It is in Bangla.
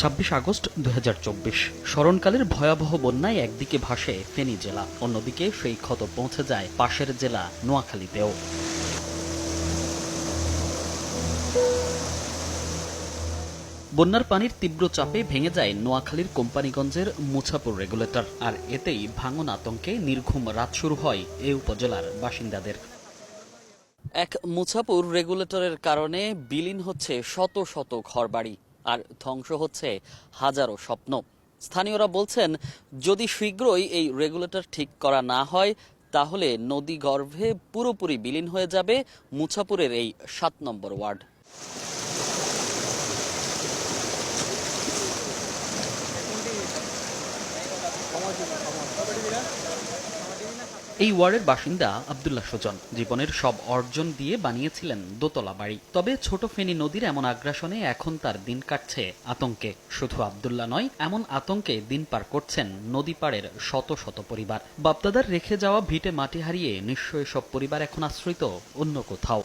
ছাব্বিশ আগস্ট দু হাজার চব্বিশ। স্মরণকালের ভয়াবহ বন্যায় একদিকে ভাসে ফেনী জেলা, অন্যদিকে সেই ক্ষত পৌঁছে যায় পাশের জেলা নোয়াখালীতেও। বন্যার পানির তীব্র চাপে ভেঙে যায় নোয়াখালীর কোম্পানিগঞ্জের মুছাপুর রেগুলেটর। আর এতেই ভাঙন আতঙ্কে নির্ঘুম রাত শুরু হয় এ উপজেলার বাসিন্দাদের। এক মুছাপুর রেগুলেটরের কারণে বিলীন হচ্ছে শত শত ঘরবাড়ি আর ধ্বংস হচ্ছে হাজারো স্বপ্ন। স্থানীয়রা বলছেন, যদি শীঘ্রই এই রেগুলেটর ঠিক করা না হয়, তাহলে নদী গর্ভে পুরোপুরি বিলীন হয়ে যাবে মুছাপুরের এই সাত নম্বর ওয়ার্ড। এই ওয়ার্ডের বাসিন্দা আবদুল্লাহ সুজন জীবনের সব অর্জন দিয়ে বানিয়েছিলেন দোতলা বাড়ি। তবে ছোট ফেনী নদীর এমন আগ্রাসনে এখন তার দিন কাটছে আতঙ্কে। শুধু আবদুল্লাহ নয়, এমন আতঙ্কে দিন পার করছেন নদী পাড়ের শত শত পরিবার। বাপদাদার রেখে যাওয়া ভিটে মাটি হারিয়ে নিঃস্ব সব পরিবার এখন আশ্রিত অন্য কোথাও।